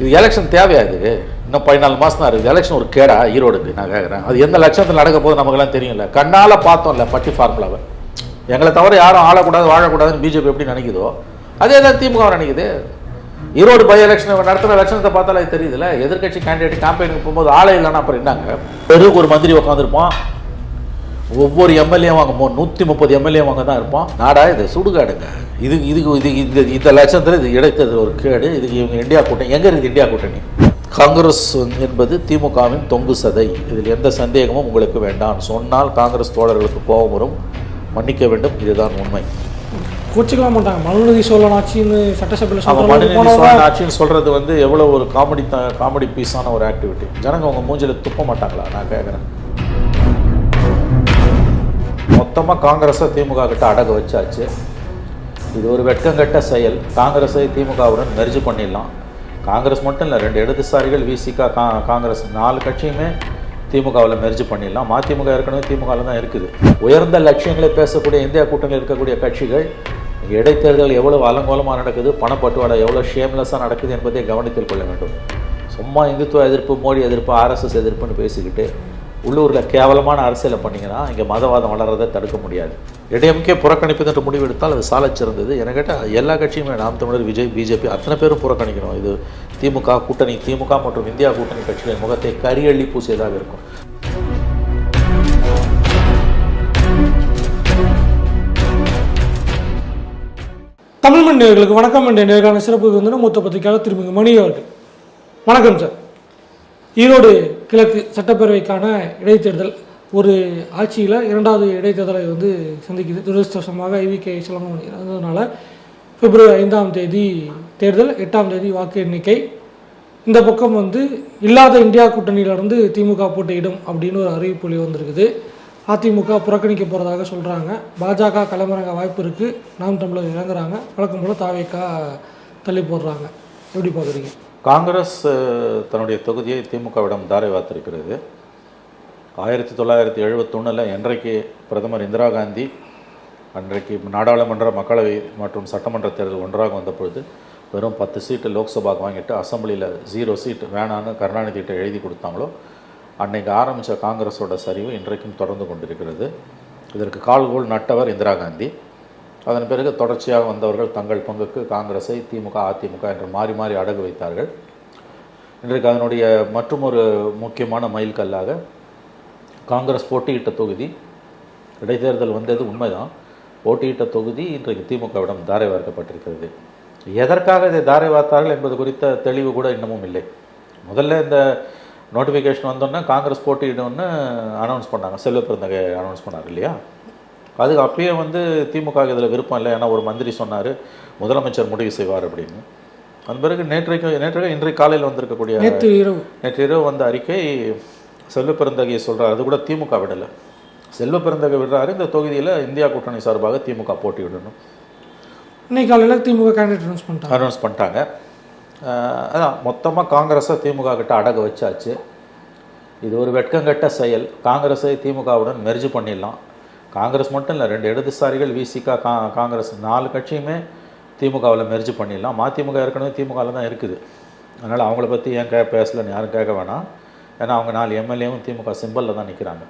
இது எலெக்ஷன் தேவையா இது? இன்னும் பதினாலு மாதம் தான் இருக்குது. எலெக்ஷன் ஒரு கேடா ஈரோடுக்கு நான் கேட்குறேன் அது எந்த லட்சத்தில் நடக்க போது நமக்குலாம் தெரியும்ல. கண்ணால் பார்த்தோம்ல பட்டி ஃபார்முலாவை எங்களை தவிர யாரும் ஆளக்கூடாது வாழக்கூடாதுன்னு பிஜேபி எப்படி நினைக்குதோ அதே தான் திமுக நினைக்குது. ஈரோடு பை எலெக்ஷன் நடத்துகிற லட்சணத்தை பார்த்தாலே தெரியுதுல்ல. எதிர்க்கட்சி கேண்டிடேட் கேம்பெயினுக்கு போகும்போது ஆளே இல்லைன்னா அப்புறம் என்னங்க? பெருக்கு ஒரு மந்திரி உட்காந்துருப்போம் ஒவ்வொரு எம்எல்ஏ வாங்க மோ நூற்றி முப்பது எம்எல்ஏ வாங்க தான் இருப்பான். நாடா இது? சுடுகாடுங்க. இது இதுக்கு இது இந்த இந்த லட்சத்தில் இது இடைத்தது ஒரு கேடு. இதுக்கு இவங்க இந்தியா கூட்டணி. எங்கே இருக்குது இந்தியா கூட்டணி? காங்கிரஸ் என்பது திமுகவின் தொங்கு சதை. இதில் எந்த சந்தேகமும் உங்களுக்கு வேண்டாம். சொன்னால் காங்கிரஸ் தோழர்களுக்கு கோபம் வரும். மன்னிக்க வேண்டும். இதுதான் உண்மை. கோச்சிக்கலாம் மாட்டாங்க. மனுநீதி சோழன் ஆட்சின்னு சட்டசபையில் சொல்கிறாங்க மனுநீதி சோழன் ஆட்சின்னு சொல்கிறது வந்து எவ்வளோ ஒரு காமெடி காமெடி பீஸான ஒரு ஆக்டிவிட்டி ஜனங்க உங்கள் மூஞ்சில துப்ப மாட்டாங்களா? நான் கேட்குறேன் மொத்தமாக காங்கிரஸை திமுக கிட்ட அடகு வச்சாச்சு. இது ஒரு வெட்கங்கெட்ட செயல். காங்கிரஸை திமுகவுடன் மெர்ஜ் பண்ணிடலாம். காங்கிரஸ் மட்டும் இல்லை ரெண்டு இடதுசாரிகள் விசிகா கா காங்கிரஸ் நாலு கட்சியுமே திமுகவில் மெர்ஜ் பண்ணிடலாம். மதிமுக ஏற்கனவே திமுகவில் தான் இருக்குது. உயர்ந்த லட்சியங்களை பேசக்கூடிய இந்தியா கூட்டணியில் இருக்கக்கூடிய கட்சிகள் இடைத்தேர்தல் எவ்வளோ அலங்கோலமாக நடக்குது பணப்பட்டுவாடா எவ்வளோ ஷேம்லெஸ்ஸாக நடக்குது என்பதை கவனத்தில் கொள்ள வேண்டும். சும்மா இந்துத்துவ எதிர்ப்பு மோடி எதிர்ப்பு ஆர்எஸ்எஸ் எதிர்ப்புன்னு பேசிக்கிட்டு உள்ளூரில் கேவலமான அரசியலை பண்ணிங்கன்னா இங்கே மதவாதம் வளர்றதை தடுக்க முடியாது. இடையமுக்கே புறக்கணிப்பு என்று முடிவெடுத்தால் அது சாலச் சிறந்தது. என கேட்டால் எல்லா கட்சியுமே நாம் தமிழர் விஜய் பிஜேபி அத்தனை பேரும் புறக்கணிக்கணும். இது திமுக கூட்டணி திமுக மற்றும் இந்தியா கூட்டணி கட்சிகளின் முகத்தை கரியள்ளி பூசியதாக இருக்கும். தமிழ் மண் நேயர்களுக்கு வணக்கம். என்ற நேர்காண சிறப்பு வந்து மூத்த பத்திரிகையாளர் திருமிகு மணி அவர்கள். வணக்கம் சார். ஈரோடு கிழக்கு சட்டப்பேரவைக்கான இடைத்தேர்தல். ஒரு ஆட்சியில் இரண்டாவது இடைத்தேர்தலை வந்து சந்திக்குது. துரதிருஷ்டவசமாக ஐவிகே செலவன் இருந்ததுனால பிப்ரவரி ஐந்தாம் தேதி தேர்தல் எட்டாம் தேதி வாக்கு எண்ணிக்கை. இந்த பக்கம் வந்து இல்லாத இந்தியா கூட்டணியிலிருந்து திமுக போட்டியிடும் அப்படின்னு ஒரு அறிவிப்பு வந்திருக்குது. அதிமுக புறக்கணிக்க போகிறதாக சொல்கிறாங்க பாஜக கிளம்புறாங்க வாய்ப்பு இருக்குது நாம் தமிழர் இறங்குறாங்க. வழக்கம் போல் தாவேக்கா தள்ளி போடுறாங்க. எப்படி பார்க்குறீங்க காங்கிரஸ் தன்னுடைய தொகுதியை திமுகவிடம் தாரைவாத்திருக்கிறது ஆயிரத்தி தொள்ளாயிரத்தி எழுபத்தொன்னில் என்றைக்கு பிரதமர் இந்திரா காந்தி அன்றைக்கு நாடாளுமன்ற மக்களவை மற்றும் சட்டமன்ற தேர்தல் ஒன்றாக வந்த பொழுது வெறும் பத்து சீட்டு லோக்சபாவுக்கு வாங்கிட்டு அசம்பிளியில் ஜீரோ சீட் வேணான்னு கருணாநிதிகிட்ட எழுதி கொடுத்தாங்களோ அன்னைக்கு ஆரம்பித்த காங்கிரஸோட சரிவு இன்றைக்கும் தொடர்ந்து கொண்டிருக்கிறது. இதற்கு கால்கோல் நட்டவர் இந்திரா காந்தி. அதன் பிறகு தொடர்ச்சியாக வந்தவர்கள் தங்கள் பங்குக்கு காங்கிரஸை திமுக அதிமுக என்று மாறி மாறி அடகு வைத்தார்கள். இன்றைக்கு அதனுடைய மற்றொரு முக்கியமான மைல்கல்லாக காங்கிரஸ் போட்டியிட்ட தொகுதி இடைத்தேர்தல் வந்தது உண்மைதான். போட்டியிட்ட தொகுதி இன்றைக்கு திமுகவிடம் தாரை வார்க்கப்பட்டிருக்கிறது. எதற்காக இதை தாரை வார்த்தார்கள் என்பது குறித்த தெளிவு கூட இன்னமும் இல்லை. முதல்ல இந்த நோட்டிஃபிகேஷன் வந்தோன்னே காங்கிரஸ் போட்டியிடும்னு அனௌன்ஸ் பண்ணாங்க. செல்வ பிறந்தகை அனௌன்ஸ் பண்ணார் இல்லையா? அதுக்கு அப்பயே வந்து திமுக இதில் விருப்பம் இல்லை. ஏன்னா ஒரு மந்திரி சொன்னார் முதலமைச்சர் முடிவு செய்வார் அப்படின்னு. அதன் பிறகு நேற்றைக்கு நேற்றைக்கு இன்றைக்கு காலையில் வந்திருக்கக்கூடிய நேற்று இரவு. நேற்று இரவு வந்த அறிக்கை செல்வ பெருந்தகையை சொல்கிறார் அது கூட திமுக விடலை. செல்வ பெருந்தகை விடுறாரு. இந்த தொகுதியில் இந்தியா கூட்டணி சார்பாக திமுக போட்டியிடணும் இன்னைக்கு காலையில் திமுக கேண்டிடேட் அனௌன்ஸ் பண்ணிட்டாங்க. அனௌன்ஸ் பண்ணிட்டாங்க. அதான் மொத்தமாக காங்கிரஸை திமுக கிட்ட அடகு வச்சாச்சு. இது ஒரு வெட்கங்கெட்ட செயல். காங்கிரஸை திமுகவுடன் மெர்ஜ் பண்ணிடலாம். காங்கிரஸ் மட்டும் இல்லை ரெண்டு இடதுசாரிகள் விசிகா கா காங்கிரஸ் நாலு கட்சியுமே திமுகவில் மெர்ஜ் பண்ணிடலாம். மதிமுக ஏற்கனவே திமுகவில் தான் இருக்குது. அதனால் அவங்கள பற்றி ஏன் கே பேசலன்னு யாரும் கேட்க வேணாம். ஏன்னா அவங்க நாலு எம்எல்ஏவும் திமுக சிம்பலில் தான் நிற்கிறாங்க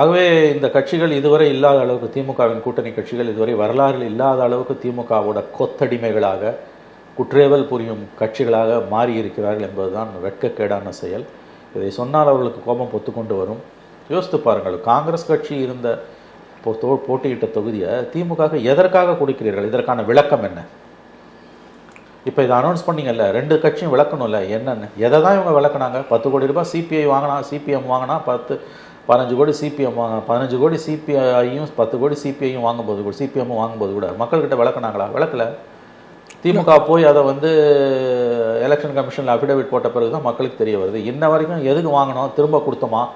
ஆகவே இந்த கட்சிகள் இதுவரை இல்லாத அளவுக்கு திமுகவின் கூட்டணி கட்சிகள் இதுவரை வரலாறு இல்லாத அளவுக்கு திமுகவோட கொத்தடிமைகளாக குற்றேவல் புரியும் கட்சிகளாக மாறி இருக்கிறார்கள் என்பதுதான் வெட்கக்கேடான செயல். இதை சொன்னால் அவர்களுக்கு கோபம் பொத்துக்கொண்டு வரும். யோசித்து பாருங்கள் காங்கிரஸ் கட்சி இருந்த போ- தோ- போட்டியிட்ட தொகுதியை திமுக எதற்காக கொடுக்கிறீர்கள்? இதற்கான விளக்கம் என்ன? இப்போ இதை அனௌன்ஸ் பண்ணிங்கல்ல ரெண்டு கட்சியும் விளக்கணும்ல என்னென்னு? எதை தான் இவங்க விளக்குனாங்க? பத்து கோடி ரூபாய் சிபிஐ வாங்கினா சிபிஎம் வாங்கினா பத்து பதினஞ்சு கோடி சிபிஎம் வாங்க பதினஞ்சு கோடி சிபிஐயும் பத்து கோடி சிபிஐயும் வாங்கும்போது கூட சிபிஎம்மும் வாங்கும்போது கூட மக்கள்கிட்ட விளக்குனாங்களா? விளக்கலை. திமுக போய் அதை வந்து எலெக்ஷன் கமிஷனில் அஃபிடேவிட் போட்ட பிறகு தான் மக்களுக்கு தெரிய வருது. இன்ன வரைக்கும் எதுக்கு வாங்கினோம் திரும்ப கொடுத்தோமா?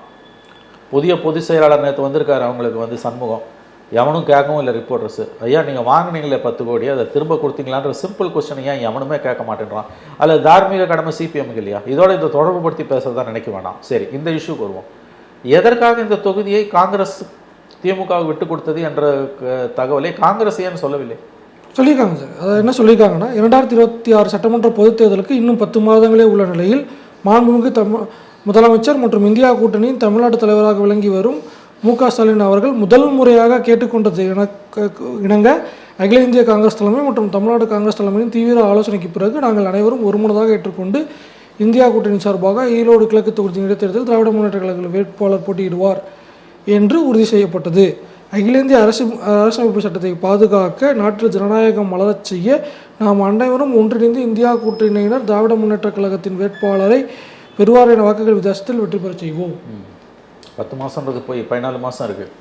புதிய பொதுச் செயலாளர் நேற்று வந்திருக்காரு அவங்களுக்கு வந்து சண்முகம். எவனும் கேட்கவும் இல்லை ரிப்போர்ட்டர்ஸு ஐயா நீங்கள் வாங்குனீங்களே பத்து கோடி அதை திரும்ப கொடுத்தீங்களான்ற சிம்பிள் கொஸ்டின் ஏன் எவனுமே கேட்க மாட்டேன்றான். அதில் தார்மீக கடமை சிபிஎம்க்கு இல்லையா? இதோட இந்த தொடர்பு படுத்தி பேசுறதா நினைக்க வேணாம். சரி இந்த இஷ்யூக்கு வருவோம். எதற்காக இந்த தொகுதியை காங்கிரஸ் திமுக விட்டு கொடுத்தது என்ற க- தகவலை காங்கிரஸ் ஏன் சொல்லவில்லை? சொல்லியிருக்காங்க சார். அதை என்ன சொல்லியிருக்காங்கன்னா இரண்டாயிரத்தி இருபத்தி ஆறு சட்டமன்ற பொதுத் தேர்தலுக்கு இன்னும் பத்து மாதங்களே உள்ள நிலையில் மாண்புமிகு தமிழ் முதலமைச்சர் மற்றும் இந்தியா கூட்டணியின் தமிழ்நாடு தலைவராக விளங்கி வரும் மு க ஸ்டாலின் அவர்கள் முதல் முறையாக கேட்டுக்கொண்டது இணக்க இணங்க அகில இந்திய காங்கிரஸ் தலைமை மற்றும் தமிழ்நாடு காங்கிரஸ் தலைமையின் தீவிர ஆலோசனைக்கு பிறகு நாங்கள் அனைவரும் ஒருமனதாக ஏற்றுக்கொண்டு இந்தியா கூட்டணி சார்பாக ஈரோடு கிழக்கு தொகுதி இடைத்தேர்தல் திராவிட முன்னேற்ற கழக வேட்பாளர் போட்டியிடுவார் என்று உறுதி செய்யப்பட்டது. அகில இந்திய அரசு அரசமைப்பு சட்டத்தை பாதுகாக்க நாட்டில் ஜனநாயகம் மலரச் செய்ய நாம் அனைவரும் ஒன்றிணைந்து இந்தியா கூட்டணியினர் திராவிட முன்னேற்ற கழகத்தின் வேட்பாளரை பெறுவார் என வாக்குகள் வித்தியாசத்தில் வெற்றி பெறச் செய்வோம். பத்து மாதன்றது போய் பதினாலு மாதம் இருக்குது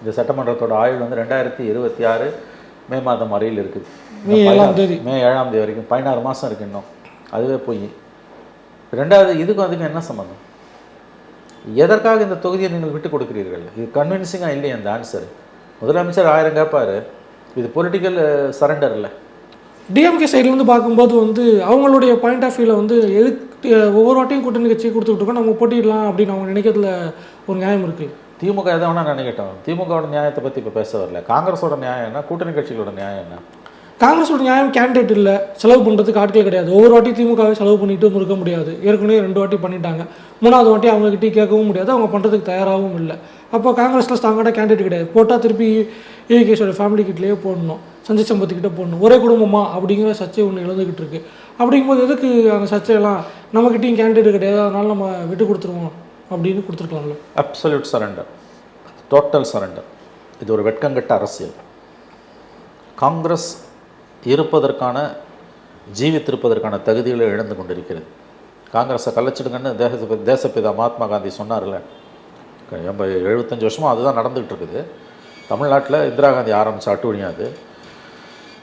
இந்த சட்டமன்றத்தோட ஆயுள் வந்து ரெண்டாயிரத்தி இருபத்தி ஆறு மே மாதம் வரையில் இருக்குது மே ஏழாம் தேதி. மே ஏழாம் தேதி வரைக்கும் பதினாறு மாதம் இருக்கு இன்னும். அதுவே போய். ரெண்டாவது இதுக்கும் அதுக்கும் என்ன சம்மந்தம் எதற்காக இந்த தொகுதியை நீங்கள் விட்டு கொடுக்கிறீர்கள்? இது கன்வின்சிங்காக இல்லையே அந்த ஆன்சர் முதலமைச்சர் ஆயிரம் கேட்பாரு. இது பொலிட்டிக்கல் சரண்டர் இல்லை டிஎம்கே சைட்லேருந்து பார்க்கும்போது வந்து அவங்களுடைய பாயிண்ட் ஆஃப் வியூவில் வந்து எதுக்கு ஒவ்வொரு வாட்டியும் கூட்டணி கட்சியை கொடுத்துக்கிட்டு இருக்கோம் நம்ம போட்டிடலாம் அப்படின்னு அவங்க நினைக்கிறதுல ஒரு நியாயம் இருக்குது திமுக எதை வேணா நினைக்கட்டும் திமுகவோட நியாயத்தை பற்றி இப்போ பேச வரல காங்கிரஸோட நியாயம் என்ன கூட்டணி கட்சிகளோட நியாயம் என்ன காங்கிரஸோட நியாயம் கேண்டிடேட் இல்லை செலவு பண்ணுறதுக்கு ஆட்கள் கிடையாது ஒவ்வொரு வாட்டி திமுகவே செலவு பண்ணிட்டு இருக்க முடியாது ஏற்கனவே ரெண்டு வாட்டி பண்ணிட்டாங்க மூணாவது வாட்டி அவங்ககிட்ட கேட்கவும் முடியாது அவங்க பண்ணுறதுக்கு தயாராகவும் இல்லை அப்போ காங்கிரஸில் ஸ்ட்ராங்கான கேண்டிடேட் கிடையாது போட்டால் திருப்பி ஏகேஷோட ஃபேமிலி கிட்டலேயே போடணும் சஞ்சய் சம்பத்துக்கிட்ட போடணும். ஒரே குடும்பமா? அப்படிங்கிற சர்ச்சை ஒன்று எழுந்துக்கிட்டு இருக்கு அப்படிங்கும்போது எதுக்கு அந்த சர்ச்சையெல்லாம் நம்மக்கிட்டையும் கேண்டிடேட் கிடையாது அதனால நம்ம விட்டு கொடுத்துருவோம் அப்படின்னு கொடுத்துருக்கலாம்ல. அப்சல்யூட் சரண்டர் டோட்டல் சரண்டர் இது ஒரு வெட்கங்கட்ட அரசியல். காங்கிரஸ் இருப்பதற்கான ஜீவித்திருப்பதற்கான தகுதிகளை இழந்து கொண்டிருக்கிறது. காங்கிரஸை கலைச்சிடுங்கன்னு தேச தேசப்பிதா மகாத்மா காந்தி சொன்னார்ல. எண்ப எழுபத்தஞ்சு வருஷமாக அதுதான் நடந்துகிட்டு இருக்குது தமிழ்நாட்டில் இந்திரா காந்தி ஆரம்பித்த அட்டூழியம் அது.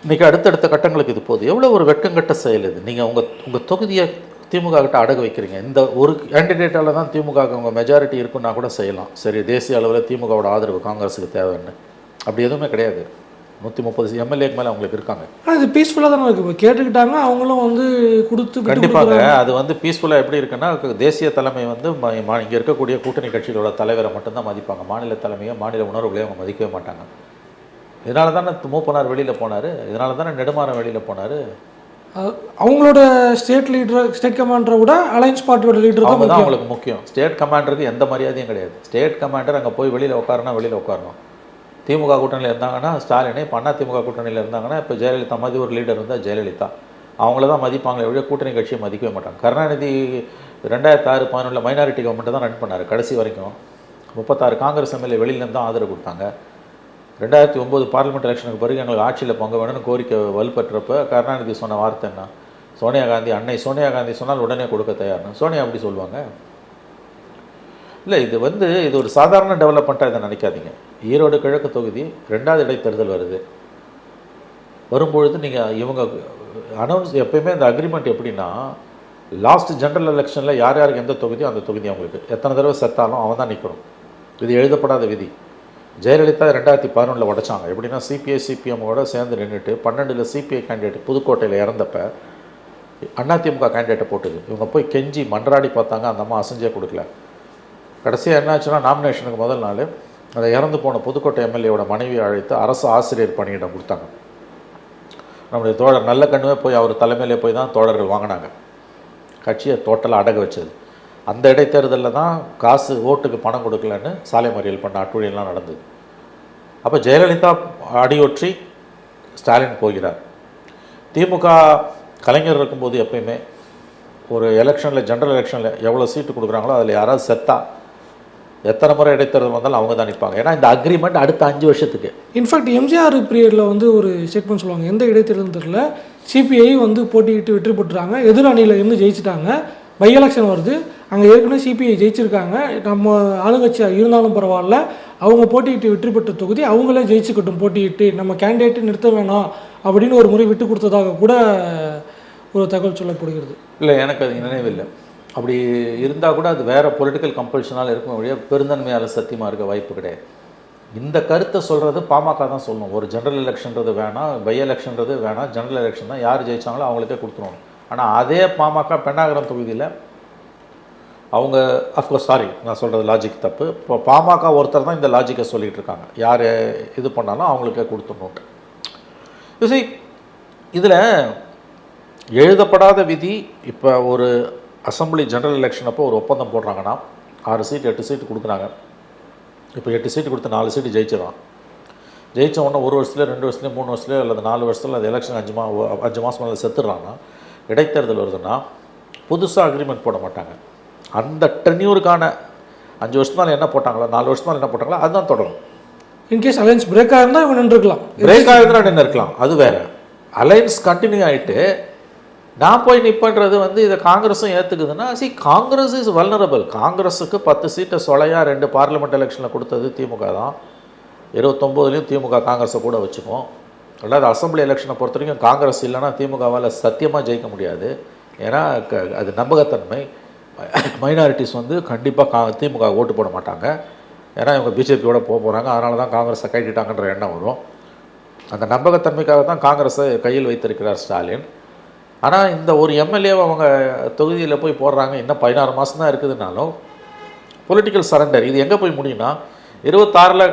இன்றைக்கி அடுத்தடுத்த கட்டங்களுக்கு இது போகுது. எவ்வளோ ஒரு வெட்கங்கட்ட செயல் இது? நீங்கள் உங்கள் உங்கள் தொகுதியை திமுக கிட்ட அடகு வைக்கிறீங்க. இந்த ஒரு கேண்டிடேட்டால் தான் திமுக உங்கள் மெஜாரிட்டி இருக்குன்னா கூட செய்யலாம். சரி தேசிய அளவில் திமுகவோட ஆதரவு காங்கிரஸுக்கு தேவைன்னு. அப்படி எதுவுமே கிடையாது. நூற்றி முப்பது எம்எல்ஏக்கு மேலே அவங்களுக்கு இருக்காங்க. ஆனால் இது பீஸ்ஃபுல்லாக தானே இருக்குது கேட்டுக்கிட்டாங்க அவங்களும் வந்து கொடுத்து கண்டிப்பாக அது வந்து பீஸ்ஃபுல்லாக எப்படி இருக்குன்னா தேசிய தலைமை வந்து இங்கே இருக்கக்கூடிய கூட்டணி கட்சிகளோட தலைவரை மட்டும்தான் மதிப்பாங்க. மாநில தலைமையை மாநில உணர்வுகளையும் அவங்க மதிக்கவே மாட்டாங்க. இதனால தானே மூப்பனார் வெளியில் போனார். இதனால தானே நெடுமாறன் வெளியில் போனார். அவங்களோட ஸ்டேட் லீடர் ஸ்டேட் கமாண்டரை விட அலைன்ஸ் பார்ட்டியோட லீடர் தான் அவங்களுக்கு முக்கியம். ஸ்டேட் கமாண்டருக்கு எந்த மரியாதையும் கிடையாது. ஸ்டேட் கமாண்டர் அங்கே போய் வெளியில் உட்காரனா வெளியில் உட்காரணும் திமுக கூட்டணியில் இருந்தாங்கன்னா ஸ்டாலினே இப்போ அண்ணா திமுக கூட்டணியில் இருந்தாங்கன்னா இப்போ ஜெயலலிதா மாதிரி ஒரு லீடர் இருந்தால் ஜெயலலிதா. அவங்கள தான் மதிப்பாங்களே ஒழிய கூட்டணி கட்சியை மதிக்கவே மாட்டாங்க. கருணாநிதி ரெண்டாயிரத்தி ஆறு பதினொன்றில் மைனாரிட்டி கவர்மெண்ட்டை தான் ரன் பண்ணார் கடைசி வரைக்கும். முப்பத்தாறு காங்கிரஸ் எம்எல்ஏ வெளியிலேருந்து தான் ஆதரவு கொடுத்தாங்க. ரெண்டாயிரத்தி ஒம்பது பார்லிமெண்ட் எலெக்ஷனுக்கு பிறகு எங்களுக்கு ஆட்சியில் பங்கு வேணும்னு கோரிக்கை வலுப்பற்றப்ப கருணாநிதி சொன்ன வார்த்தை என்ன? சோனியா காந்தி அன்னை சோனியா காந்தி சொன்னால் உடனே கொடுக்க தயார்னு. சோனியா அப்படி சொல்லுவாங்க. இல்லை இது வந்து இது ஒரு சாதாரண டெவலப்மெண்ட்டாக இதை நினைக்காதீங்க. ஈரோடு கிழக்கு தொகுதி ரெண்டாவது இடைத்தேர்தல் வருது. வரும்பொழுது நீங்கள் இவங்க அனௌன்ஸ் எப்பயுமே இந்த அக்ரிமெண்ட் எப்படின்னா லாஸ்ட் ஜென்ரல் எலெக்ஷனில் யார் யாருக்கு எந்த தொகுதியோ அந்த தொகுதி அவங்களுக்கு. எத்தனை தடவை செத்தாலும் அவன் தான் நிற்கணும் இது எழுதப்படாத விதி. ஜெயலலிதா ரெண்டாயிரத்தி பதினொன்றில் உடைச்சாங்க. எப்படின்னா சிபிஐ சிபிஎம்மோட சேர்ந்து நின்றுட்டு பன்னெண்டில் சிபிஐ கேண்டிடேட் புதுக்கோட்டையில் இறந்தப்ப அதிமுக கேண்டிடேட்டை போட்டுது. இவங்க போய் கெஞ்சி மன்றாடி பார்த்தாங்க அந்த அம்மா அசைஞ்சே கொடுக்கல. கடைசியாக என்னாச்சுன்னா நாமினேஷனுக்கு முதல் நாள் அந்த இறந்து போன புதுக்கோட்டை எம்எல்ஏவோட மனைவியை அழைத்து அரசு ஆசிரியர் பணியிடம் கொடுத்தாங்க. நம்முடைய தோழர் நல்ல கண்ணுவே போய் அவர் தலைமையிலே போய் தான் தோழர்கள் வாங்கினாங்க. கட்சியை டோட்டலாக அடக வச்சது. அந்த இடைத்தேர்தலில் தான் காசு ஓட்டுக்கு பணம் கொடுக்கலன்னு சாலை மறியல் பண்ண அட்டுழியெல்லாம் நடந்தது. அப்போ ஜெயலலிதா அடியொற்றி ஸ்டாலின் போகிறார். திமுக கலைஞர் இருக்கும்போது எப்பயுமே ஒரு எலெக்ஷனில் ஜென்ரல் எலெக்ஷனில் எவ்வளோ சீட்டு கொடுக்குறாங்களோ அதில் யாராவது செத்தா எத்தனை முறை இடைத்தேர்தல் வந்தாலும் அவங்க தான் நிற்பாங்க. ஏன்னா இந்த அக்ரிமெண்ட் அடுத்த அஞ்சு வருஷத்துக்கு. இன்ஃபேக்ட் எம்ஜிஆர் பீரியடில் வந்து ஒரு ஸ்டேட்மெண்ட் சொல்லுவாங்க. எந்த இடைத்தேர்தலும் தெரியல. சிபிஐ வந்து போட்டியிட்டு வெற்றி பெற்றுறாங்க எதிர் அணியில் இருந்து ஜெயிச்சிட்டாங்க. பை எலெக்ஷன் வருது. அங்கே ஏற்கனவே சிபிஐ ஜெயிச்சிருக்காங்க. நம்ம ஆளுங்கட்சியாக இருந்தாலும் பரவாயில்ல. அவங்க போட்டியிட்டு வெற்றி பெற்ற தொகுதி அவங்களே ஜெயிச்சுக்கட்டும். போட்டியிட்டு நம்ம கேண்டிடேட்டு நிறுத்த வேணாம் அப்படின்னு ஒரு முறை விட்டு கொடுத்ததாக கூட ஒரு தகவல் சொல்லப்படுகிறது. இல்லை எனக்கு அது நினைவில்லை. அப்படி இருந்தால் கூட அது வேறு பொலிட்டிக்கல் கம்பல்ஷனால் இருக்கும். அப்படியே பெருந்தன்மையால் சத்தியமாக இருக்க வாய்ப்பு கிடையாது. இந்த கருத்தை சொல்கிறது பாமக தான் சொல்லணும். ஒரு ஜென்ரல் எலெக்ஷன்றது வேணாம் பை எலெக்ஷன்றது வேணாம் ஜென்ரல் எலெக்ஷன் தான் யார் ஜெயிச்சாங்களோ அவங்களுக்கே கொடுத்துருவாங்க. ஆனால் அதே பாமக பெண்ணாகரம் தொகுதியில் அவங்க அஃப்கோர்ஸ் சாரி நான் சொல்கிறது லாஜிக் தப்பு. இப்போ பாமக ஒருத்தர் தான் இந்த லாஜிக்கை சொல்லிகிட்டு இருக்காங்க. யார் இது பண்ணாலும் அவங்களுக்கே கொடுத்துடணுன்ட்டு சரி இதில் எழுதப்படாத விதி இப்போ ஒரு அசெம்பிளி ஜெனரல் எலெக்ஷன் அப்போ ஒரு ஒப்பந்தம் போடுறாங்கன்னா ஆறு சீட் எட்டு சீட் கொடுக்குறாங்க. இப்போ எட்டு சீட்டு கொடுத்து நாலு சீட்டு ஜெயிச்சிடறான் ஜெயித்த உடனே ஒரு வருஷத்துல ரெண்டு வருஷத்துலேயும் மூணு வருஷத்துலேயோ அல்லது நாலு வருஷத்துல அது எலெக்ஷன் அஞ்சு மா அஞ்சு மாதம் மேலே செத்துடுறாங்கன்னா இடைத்தேர்தல் வருதுன்னா புதுசாக அக்ரிமெண்ட் போட மாட்டாங்க. அந்த டென்யூருக்கான அஞ்சு வருஷத்துனால என்ன போட்டாங்களோ நாலு வருஷத்துனால என்ன போட்டாங்களோ அதுதான் தொடரும். இன்கேஸ் அலைன்ஸ் பிரேக் ஆயிருந்தா இவன் நின்றுக்கலாம். பிரேக் ஆகுதுன்னா நின்று இருக்கலாம் அது வேற. அலைன்ஸ் கண்டினியூ ஆயிட்டு நான் போய் நிற்பன்றது வந்து இதை காங்கிரஸும் ஏற்றுக்குதுன்னா சி காங்கிரஸ் இஸ் வல்னரபிள் காங்கிரஸுக்கு பத்து சீட்டை சொலையாக ரெண்டு பார்லிமெண்ட் எலெக்ஷனில் கொடுத்தது திமுக தான். இருபத்தொம்போதுலேயும் திமுக காங்கிரஸை கூட வச்சுப்போம். ரெண்டாவது அசெம்பிளி எலெக்ஷனை பொறுத்த வரைக்கும் காங்கிரஸ் இல்லைன்னா திமுகவால் சத்தியமாக ஜெயிக்க முடியாது. ஏன்னா அது நம்பகத்தன்மை. மைனாரிட்டிஸ் வந்து கண்டிப்பாக கா திமுக ஓட்டு போட மாட்டாங்க. ஏன்னா இவங்க பிஜேபியோட போக போகிறாங்க அதனால தான் காங்கிரஸை கைட்டிட்டாங்கன்ற எண்ணம் வரும். அந்த நம்பகத்தன்மைக்காக தான் காங்கிரஸை கையில் வைத்திருக்கிறார் ஸ்டாலின். ஆனால் இந்த ஒரு எம்எல்ஏவை அவங்க தொகுதியில் போய் போடுறாங்க. இன்னும் பதினாறு மாதம் தான் இருக்குதுனாலும் பொலிட்டிக்கல் சரண்டர் இது எங்கே போய் முடியும்னா இருபத்தாறில்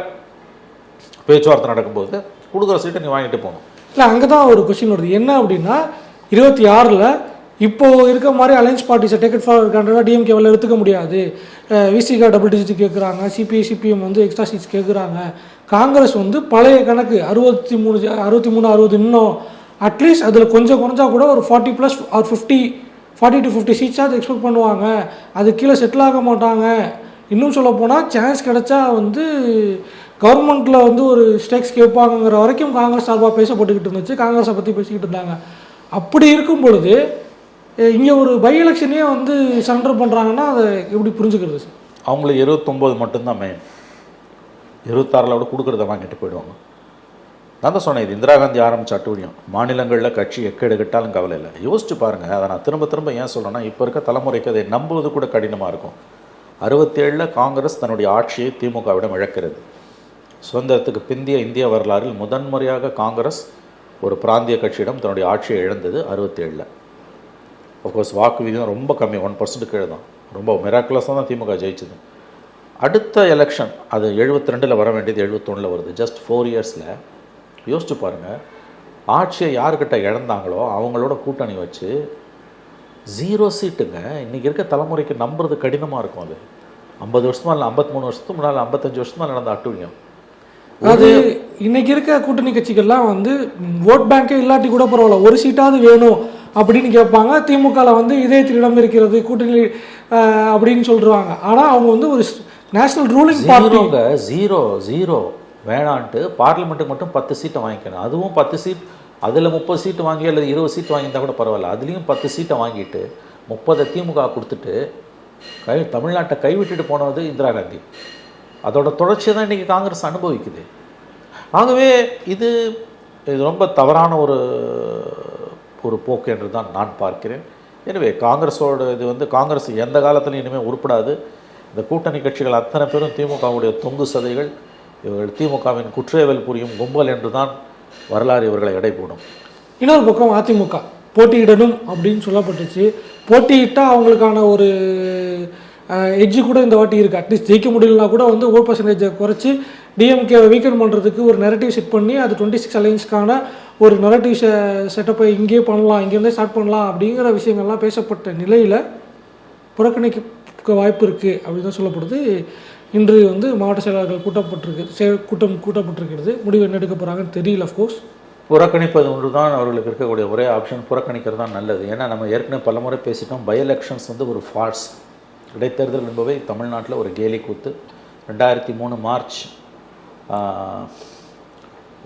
பேச்சுவார்த்தை நடக்கும்போது கொடுக்குற சீட்டை நீ வாங்கிட்டு போகணும். இல்லை அங்கே தான் ஒரு கொஷின் வருது. என்ன அப்படின்னா இருபத்தி ஆறில் இப்போது இருக்க மாதிரி அலைன்ஸ் பார்ட்டிஸை டேக்கட் ஃபார் கண்டா டிஎம்கேவில் எடுத்துக்க முடியாது. விசிகா டபுள் டிஜிட் கேட்குறாங்க சிபிஐ சிபிஎம் வந்து எக்ஸ்ட்ரா சீட்ஸ் கேட்குறாங்க காங்கிரஸ் வந்து பழைய கணக்கு அறுபத்தி மூணு அறுபத்தி மூணு அறுபது இன்னும் அட்லீஸ்ட் அதில் கொஞ்சம் குறைஞ்சா கூட ஒரு forty plus or fifty forty to fifty சீட்ஸாவது expect பண்ணுவாங்க. அது கீழே செட்டில் ஆக மாட்டாங்க. இன்னும் சொல்ல போனால் சான்ஸ் கிடைச்சா வந்து கவர்மெண்ட்டில் வந்து ஒரு ஸ்டேக்ஸ் கேட்பாங்கங்கிற வரைக்கும் காங்கிரஸ் சார்பாக பேசப்பட்டுக்கிட்டு இருந்துச்சு. காங்கிரஸை பற்றி பேசிக்கிட்டு இருந்தாங்க. அப்படி இருக்கும் பொழுது இங்கே ஒரு பை எலெக்ஷனே வந்து சரண்டர் பண்ணுறாங்கன்னா அதை எப்படி புரிஞ்சுக்கிறது? சார் அவங்களுக்கு இருபத்தொம்போது மட்டும்தான் மெயின் இருபத்தாறில் விட கொடுக்குறத வாங்கிட்டு போயிடுவாங்க. நான் தான் சொன்னேன் இது இந்திரா காந்தி ஆரம்பிச்ச அட்டூழியம். மாநிலங்களில் கட்சி எக்கேடு கட்டாலும் கவலை இல்லை. யோசிச்சு பாருங்கள் அதை நான் திரும்ப திரும்ப ஏன் சொல்கிறேன்னா இப்போ இருக்க தலைமுறைக்கு அதை நம்புவது கூட கடினமாக இருக்கும். அறுபத்தேழில் காங்கிரஸ் தன்னுடைய ஆட்சியை திமுகவிடம் இழக்கிறது. சுதந்திரத்துக்கு பிந்திய இந்திய வரலாறில் முதன்முறையாக காங்கிரஸ் ஒரு பிராந்திய கட்சியிடம் தன்னுடைய ஆட்சியை இழந்தது அறுபத்தேழில். அஃப்கோர்ஸ் வாக்கு விகிதம் ரொம்ப கம்மி. ஒன் பர்சன்ட் கீழே தான் ரொம்ப மிராக்குலஸாக தான் திமுக ஜெயிச்சது. அடுத்த எலெக்ஷன் அது எழுபத்தி ரெண்டில் வர வேண்டியது எழுபத்தொன்னில் வருது. ஜஸ்ட் ஃபோர் இயர்ஸில் யோசிச்சு பாருங்கள் ஆட்சியை யார்கிட்ட இழந்தாங்களோ அவங்களோட கூட்டணி வச்சு ஜீரோ சீட்டுங்க இன்றைக்கி இருக்க தலைமுறைக்கு நம்புறது கடினமாக இருக்கும் அது. ஐம்பது வருஷமா இல்லை ஐம்பத்தி மூணு வருஷத்துக்கு முன்னால் ஐம்பத்தஞ்சு வருஷமா நடந்த அட்டூழியம். அது இன்னைக்கு இருக்க கூட்டணி கட்சிகள்லாம் வந்து ஓட் பேங்கே இல்லாட்டி கூட பரவாயில்ல. ஒரு சீட்டாவது வேணும். அப்படின்னு கேட்பாங்க. திமுகவில் வந்து இதயத்தில் இடம் இருக்கிறது கூட்டணி அப்படின்னு சொல்றாங்க. ஆனால் அவங்க வந்து ஒரு நேஷனல் ரூலிங் பார்ட்டி ஜீரோங்க ஜீரோ ஜீரோ வேணான்ட்டு பார்லிமெண்ட்டுக்கு மட்டும் பத்து சீட்டை வாங்கிக்கணும். அதுவும் பத்து சீட் அதில் முப்பது சீட்டு வாங்கி அல்லது இருபது சீட்டு வாங்கியிருந்தா கூட பரவாயில்ல. அதுலேயும் பத்து சீட்டை வாங்கிட்டு முப்பதை திமுக கொடுத்துட்டு கை தமிழ்நாட்டை கைவிட்டுட்டு போனது இந்திரா காந்தி. அதோட தொடர்ச்சியை தான் இன்றைக்கி காங்கிரஸ் அனுபவிக்குது. ஆகவே இது இது ரொம்ப தவறான ஒரு ஒரு போக்கு என்று தான் நான் பார்க்கிறேன். எனவே காங்கிரஸோட இது வந்து காங்கிரஸ் எந்த காலத்துலையும் இனிமேல் உருப்படாது. இந்த கூட்டணி கட்சிகள் அத்தனை பேரும் திமுகவுடைய தொங்கு சதைகள் இவர்கள் திமுகவின் குற்றவியல் புரியும் கும்பல் என்று தான் வரலாறு இவர்களை எடை போடும். இன்னொரு பக்கம் அதிமுக போட்டியிடணும் அப்படின்னு சொல்லப்பட்டுச்சு. போட்டியிட்டால் அவங்களுக்கான ஒரு எட்ஜு கூட இந்த வாட்டி இருக்குது அட்லீஸ்ட் ஜெயிக்க முடியலனா கூட வந்து ஓட் பர்சன்டேஜை குறைச்சி டிஎம்கே வீக்கன் பண்ணுறதுக்கு ஒரு நெரட்டிவ் செட் பண்ணி அது டுவெண்ட்டி சிக்ஸ் அலையன்ஸ்க்கான ஒரு நெரட்டிவ் செட்டப்பை இங்கேயே பண்ணலாம் இங்கேருந்தே ஸ்டார்ட் பண்ணலாம் அப்படிங்கிற விஷயங்கள்லாம் பேசப்பட்ட நிலையில் புறக்கணிக்க வாய்ப்பு இருக்குது அப்படின்னு தான் சொல்லப்படுது. இன்று வந்து மாவட்ட செயலாளர்கள் கூட்டப்பட்டிருக்கு செய- கூட்டம் கூட்டப்பட்டிருக்கிறது. முடிவு என்ன எடுக்க போகிறாங்கன்னு தெரியல அஃப்கோர்ஸ் புறக்கணிப்பது ஒன்று தான் அவர்களுக்கு இருக்கக்கூடிய ஒரே ஆப்ஷன் புறக்கணிக்கிறது தான் நல்லது. ஏன்னா நம்ம ஏற்கனவே பலமுறை பேசிட்டோம் பை எலெக்ஷன்ஸ் வந்து ஒரு ஃபால்ஸ் இடைத்தேர்தல் என்பவை தமிழ்நாட்டில் ஒரு கேலி கூத்து ரெண்டாயிரத்தி மூணு மார்ச்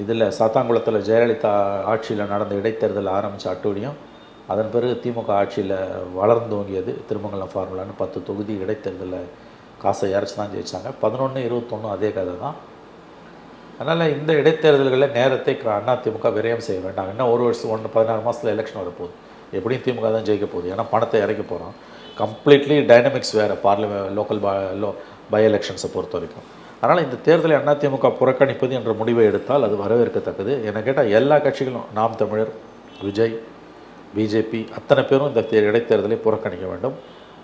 இதில் சாத்தாங்குளத்தில் ஜெயலலிதா ஆட்சியில் நடந்த இடைத்தேர்தல் ஆரம்பித்த அட்டூழியம் அதன் பிறகு திமுக ஆட்சியில் வளர்ந்தோங்கியது திருமங்கலம் ஃபார்முலான்னு பத்து தொகுதி இடைத்தேர்தலில் காசை இறச்சி தான் ஜெயிச்சாங்க. பதினொன்று இருபத்தொன்று அதே கதை தான். அதனால் இந்த இடைத்தேர்தல்களில் நேரத்தை அண்ணா அதிமுக விரயம் செய்ய வேண்டாம். இன்னும் ஒரு வருஷம் ஒன்று பதினாறு மாதத்தில் எலெக்ஷன் வரப்போகுது. எப்படியும் திமுக தான் ஜெயிக்க போகுது. ஏன்னா பணத்தை இறக்க போகிறோம் கம்ப்ளீட்லி டைனமிக்ஸ் வேறு. பார்லிமெண்ட் லோக்கல் பா லோ பை எலெக்ஷன்ஸை பொறுத்த வரைக்கும். அதனால் இந்த தேர்தலை அதிமுக புறக்கணிப்பது என்ற முடிவை எடுத்தால் அது வரவேற்கத்தக்கது. என கேட்டால் எல்லா கட்சிகளும் நாம் தமிழர் விஜய் பிஜேபி அத்தனை பேரும் இந்த தே- இடைத்தேர்தலை புறக்கணிக்க வேண்டும்.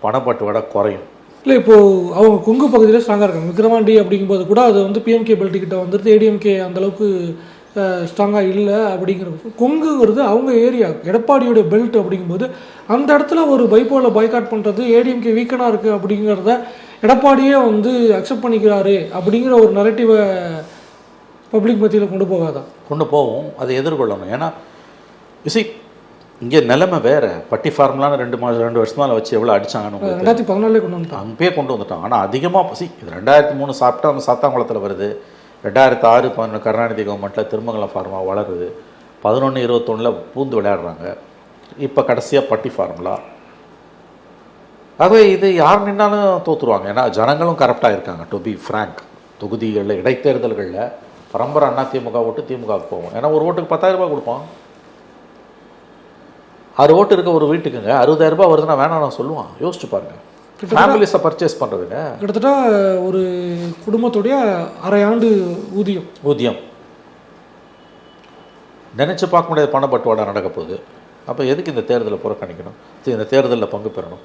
பணப்பட்டுவாடா குறையும். இல்லை இப்போது அவங்க கொங்கு பகுதியில் ஸ்ட்ராங்காக இருக்காங்க. விக்ரவாண்டி அப்படிங்கும்போது கூட அது வந்து பிஎம்கே பெல்ட் கிட்ட வந்துருது. ஏடிஎம்கே அந்தளவுக்கு ஸ்ட்ராங்காக இல்லை அப்படிங்கிற கொங்குங்கிறது அவங்க ஏரியா எடப்பாடியோட பெல்ட் அப்படிங்கும்போது அந்த இடத்துல ஒரு பைப்போல பாய்காட் பண்ணுறது ஏடிஎம்கே வீக்கனாக இருக்குது அப்படிங்கிறத எடப்பாடியே வந்து அக்செப்ட் பண்ணிக்கிறாரு அப்படிங்கிற ஒரு நரேட்டிவை பப்ளிக் மத்தியில் கொண்டு போகாதான் கொண்டு போவோம். அதை எதிர்கொள்ளணும் ஏன்னா இசி இங்கே நிலைமை வேற. பட்டி ஃபார்முலான்னு ரெண்டு மாதம் ரெண்டு வருஷமால வச்சு எவ்வளோ அடிச்சாங்கன்னு உங்களுக்கு ரெண்டாயிரத்தி பதினாலே கொண்டு வந்துட்டான் அங்கேயே கொண்டு வந்துட்டான் ஆனால் அதிகமாக பசி இது ரெண்டாயிரத்தி மூணு சாப்பிட்டா அந்த சாத்தாங்குளத்தில் வருது. ரெண்டாயிரத்து ஆறு பதினொன்று கருணாநிதி கவர்மெண்ட்டில் திருமங்கலம் ஃபார்மா வளருது. பதினொன்று இருபத்தொன்னில் பூந்து விளையாடுறாங்க. இப்போ கடைசியாக பட்டி ஃபார்முலா. ஆகவே இது யார் நின்னாலும் தோற்றுருவாங்க ஏன்னா ஜனங்களும் கரெக்டாக இருக்காங்க டு பி ஃப்ராங்க் தொகுதிகளில் இடைத்தேர்தல்களில் பரம்பரை அண்ணா திமுக ஓட்டு திமுகவுக்கு போவோம் ஏன்னா ஒரு ஓட்டுக்கு பத்தாயிரம் ரூபாய் கொடுப்பான் ஆறு ஓட்டு இருக்க ஒரு வீட்டுக்குங்க அறுபதாயிரம் ரூபாய் வருதுன்னா வேணாம் நான் சொல்லுவான். யோசிச்சு பாருங்க. ஃபேமிலிஸை பர்ச்சேஸ் பண்ணுறதுங்க கிட்டத்தட்ட ஒரு குடும்பத்துடைய அரை ஆண்டு ஊதியம். ஊதியம். நினச்சி பார்க்க முடியாத பணப்பட்டுவாடா நடக்க போகுது. அப்போ எதுக்கு இந்த தேர்தலை புறக்கணிக்கணும்? இந்த தேர்தலில் பங்கு பெறணும்.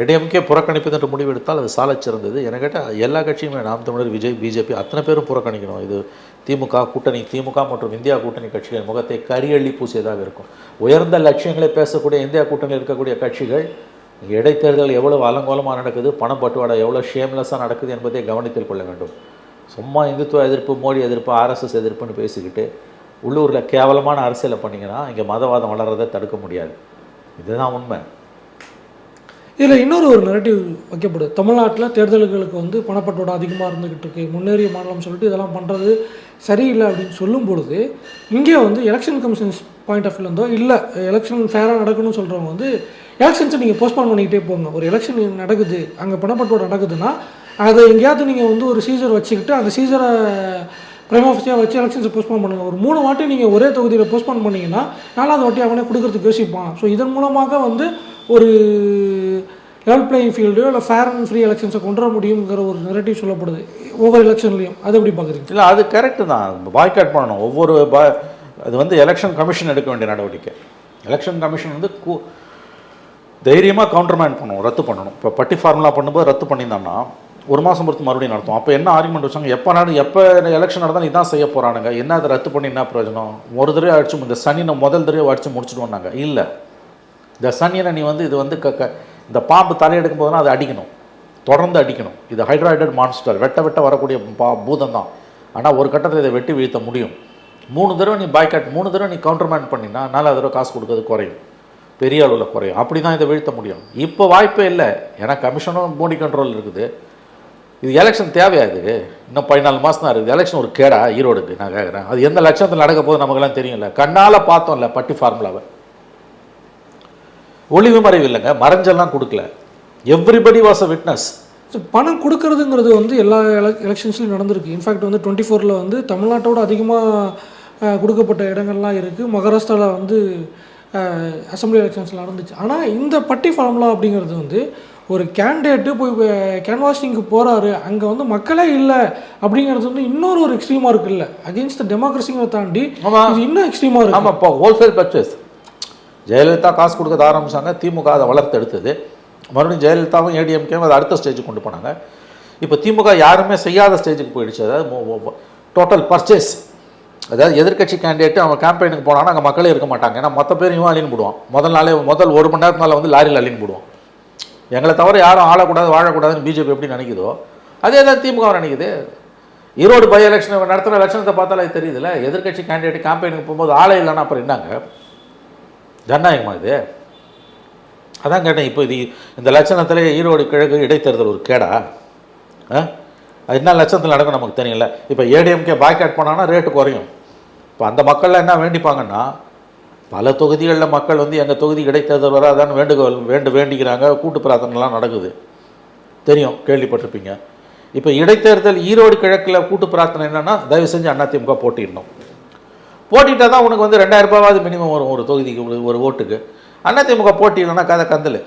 இடையமுக்கே புறக்கணிப்பது என்று முடிவெடுத்தால் அது சாலை சிறந்தது. என கேட்டால் எல்லா கட்சியுமே நாம் தமிழர் விஜய் பிஜேபி அத்தனை பேரும் புறக்கணிக்கணும். இது திமுக கூட்டணி திமுக மற்றும் இந்தியா கூட்டணி கட்சிகள் முகத்தை கரியள்ளி பூசியதாக இருக்கும். உயர்ந்த லட்சியங்களை பேசக்கூடிய இந்தியா கூட்டணியில் இருக்கக்கூடிய கட்சிகள் இடைத்தேர்தல் எவ்வளவு அலங்கோலமாக நடக்குது பணம் பட்டுவாடா எவ்வளோ ஷேம்லெஸ்ஸாக நடக்குது என்பதை கவனத்தில் கொள்ள வேண்டும். சும்மா இந்துத்துவ எதிர்ப்பு மோடி எதிர்ப்பு ஆர்எஸ்எஸ் எதிர்ப்புன்னு பேசிக்கிட்டு உள்ளூரில் கேவலமான அரசியலை பண்ணிங்கன்னா இங்கே மதவாதம் வளர்றதை தடுக்க முடியாது. இதுதான் உண்மை. இதில் இன்னொரு ஒரு நெரட்டிவ் வைக்கப்படுது தமிழ்நாட்டில் தேர்தல்களுக்கு வந்து பணப்பட்டோட அதிகமாக இருந்துக்கிட்டு இருக்கு. முன்னேறிய மாநிலம் சொல்லிட்டு இதெல்லாம் பண்ணுறது சரியில்லை அப்படின்னு சொல்லும் பொழுது இங்கே வந்து எலெக்ஷன் கமிஷன்ஸ் பாயிண்ட் ஆஃப் வியூலேருந்தோ இல்லை எலெக்ஷன் ஃபேராக நடக்கணும்னு சொல்கிறவங்க வந்து எலெக்ஷன்ஸை நீங்கள் போஸ்ட்பான் பண்ணிக்கிட்டே போங்க. ஒரு எலெக்ஷன் நடக்குது அங்கே பணப்பட்டோட நடக்குதுன்னா அதை எங்கேயாவது நீங்கள் வந்து ஒரு சீசர் வச்சுக்கிட்டு அந்த சீசரை ப்ரைம் ஆஃபீஸியாக வச்சு எலெக்ஷன்ஸை போஸ்ட்போன் பண்ணுங்கள் ஒரு மூணு வாட்டி நீங்கள் ஒரே தொகுதியில் போஸ்ட்போன் பண்ணீங்கன்னா நாலாவது வாட்டி அவனே கொடுக்கறதுக்கு யோசிப்பான் ஸோ இதன் மூலமாக வந்து ஒரு லெவல் பிளேயிங் ஃபீல்டு இல்லை ஃபேர் அண்ட் ஃப்ரீ எலெக்ஷன்ஸை கொண்டு வர முடியுங்கிற ஒரு நெரட்டிவ் சொல்லப்படுது. ஒவ்வொரு எலெக்ஷன்லையும் அது எப்படி பார்க்குறீங்க? இல்லை அது கரெக்டு தான். பாய்காட் பண்ணணும். ஒவ்வொரு பா அது வந்து எலெக்ஷன் கமிஷன் எடுக்க வேண்டிய நடவடிக்கை. எலெக்ஷன் கமிஷன் வந்து கூ தைரியமாக கவுண்டர்மேன் பண்ணணும் ரத்து பண்ணணும். இப்போ பட்டி ஃபார்முலா பண்ணும்போது ரத்து பண்ணியிருந்தோம்னா ஒரு மாதம் பொறுத்து மறுபடியும் நடத்தும். அப்போ என்ன ஆர்குமெண்ட் வச்சாங்க? எப்போ நட எப்போ எலெக்ஷன் நடந்தாலும் இதான் செய்ய போகிறானுங்க என்ன அதை ரத்து பண்ணி என்ன பிரயோஜனம்? ஒரு தடவை அடிச்சு இந்த சனியை முதல் தடவை அடிச்சு முடிச்சுடுவோம்னாங்க. இல்லை. இந்த சனியனை நீ வந்து இது வந்து க க இந்த பாம்பு தலையெடுக்கும் போதுனா அதை அடிக்கணும். தொடர்ந்து அடிக்கணும். இது ஹைட்ராய்டட் மான்ஸ்டர் வெட்ட வெட்ட வரக்கூடிய பா பூதம் தான் ஆனால் ஒரு கட்டத்தில் இதை வெட்டி வீழ்த்த முடியும். மூணு தடவை நீ பாய்காட் மூணு தடவை நீ கவுண்டர்மேன் பண்ணினா நாலாவது தடவை காசு கொடுக்கறது குறையும். பெரிய அளவில் குறையும். அப்படி தான் இதை வீழ்த்த முடியும். இப்போ வாய்ப்பே இல்லை. ஏன்னா கமிஷனும் போடி கண்ட்ரோல் இருக்குது. இது எலெக்ஷன் தேவையா இன்னும் பதினாலு மாதம் தான் இருக்குது எலெக்ஷன் ஒரு கேடா ஈரோடுக்கு. நான் கேட்குறேன் அது எந்த லட்சத்தில் நடக்க போகுது நமக்குலாம் தெரியும்ல. கண்ணால் பார்த்தோம்ல பட்டி ஃபார்முலாவை ஒளிவு மறைவு இல்லைங்க. மறைஞ்செல்லாம் கொடுக்கல. எவ்ரிபடி வாஸ் அ விட்னஸ் பணம் கொடுக்கறதுங்கிறது வந்து எல்லா எலெக்ஷன்ஸ்லையும் நடந்திருக்கு. இன்ஃபேக்ட் வந்து டுவெண்ட்டி ஃபோரில் வந்து தமிழ்நாட்டோட அதிகமாக கொடுக்கப்பட்ட இடங்கள்லாம் இருக்குது மகாராஷ்டிராவில் வந்து அசம்பிளி எலெக்ஷன்ஸ் நடந்துச்சு. ஆனால் இந்த பட்டி ஃபார்முலா அப்படிங்கிறது வந்து ஒரு கேண்டிடேட்டு போய் கேன்வாசிங்க்கு போகிறாரு அங்கே வந்து மக்களே இல்லை அப்படிங்கிறது வந்து இன்னொரு ஒரு எக்ஸ்ட்ரீமாக இருக்குல்ல. அகெயின்ஸ்ட் டெமோக்ரஸிங்களை தாண்டி. இது இன்னும் எக்ஸ்ட்ரீமாக இருக்கு. ஆமாம் இப்போ ஹோல்சேல் பர்ச்சேஸ் ஜெயலலிதா காசு கொடுக்க ஆரம்பிச்சாங்க திமுக அதை வளர்த்து எடுத்தது. மறுபடியும் ஜெயலலிதாவும் ஏடிஎம்கேவும் அதை அடுத்த ஸ்டேஜுக்கு கொண்டு போனாங்க. இப்போ திமுக யாருமே செய்யாத ஸ்டேஜுக்கு போயிடுச்சு. அதாவது டோட்டல் பர்ச்சேஸ் அதாவது எதிர்க்கட்சி கேண்டிடேட் அவன் கேம்பெயினுக்கு போனான்னா அங்கே மக்களே இருக்க மாட்டாங்க. ஏன்னா மொத்த பேர் இவன் அழின்னு போடுவான். முதல் நாளே முதல் ஒரு மணி நேரத்துனால வந்து லாரியில் அழின்னு போடுவான். எங்களை தவிர யாரும் ஆளக்கூடாது வாழக்கூடாதுன்னு பிஜேபி எப்படி நினைக்குதோ அதே தான் திமுக நினைக்குது. ஈரோடு பை எலெக்ஷன் நடத்துகிற எலெக்ஷனத்தை பார்த்தாலே தெரியுதுல்ல எதிர்க்கட்சி கேண்டிடேட் கேம்பெயினுக்கு போகும்போது ஆளே இல்லைன்னா அப்புறம் என்னங்க? ஜனநாயகமா இது? அதான் கேட்டேன் இப்போ இது இந்த லட்சணத்தில் ஈரோடு கிழக்கு இடைத்தேர்தல் ஒரு கேடா? ஆ? அது என்ன லட்சணத்தில் நடக்கும் நமக்கு தெரியல. இப்போ ஏடிஎம்கே பாய்காட் பண்ணான்னா ரேட்டு குறையும். இப்போ அந்த மக்கள்லாம் என்ன வேண்டிப்பாங்கன்னா பல தொகுதிகளில் மக்கள் வந்து எங்கள் தொகுதி இடைத்தேர்தல் வராதான்னு வேண்டுகோள் வேண்டு வேண்டிக்கிறாங்க கூட்டு பிரார்த்தனைலாம் நடக்குது. தெரியும் கேள்விப்பட்டிருப்பீங்க. இப்போ இடைத்தேர்தல் ஈரோடு கிழக்கில் கூட்டு பிரார்த்தனை என்னன்னா தயவு செஞ்சு அதிமுக போட்டிடணும். போட்டிட்டா தான் உனக்கு வந்து ரெண்டாயிரம் ரூபாவது மினிமம் வரும் ஒரு தொகுதிக்கு ஒரு- ஒரு ஓட்டுக்கு. அதிமுக போட்டிடலன்னா கதை கந்தல்.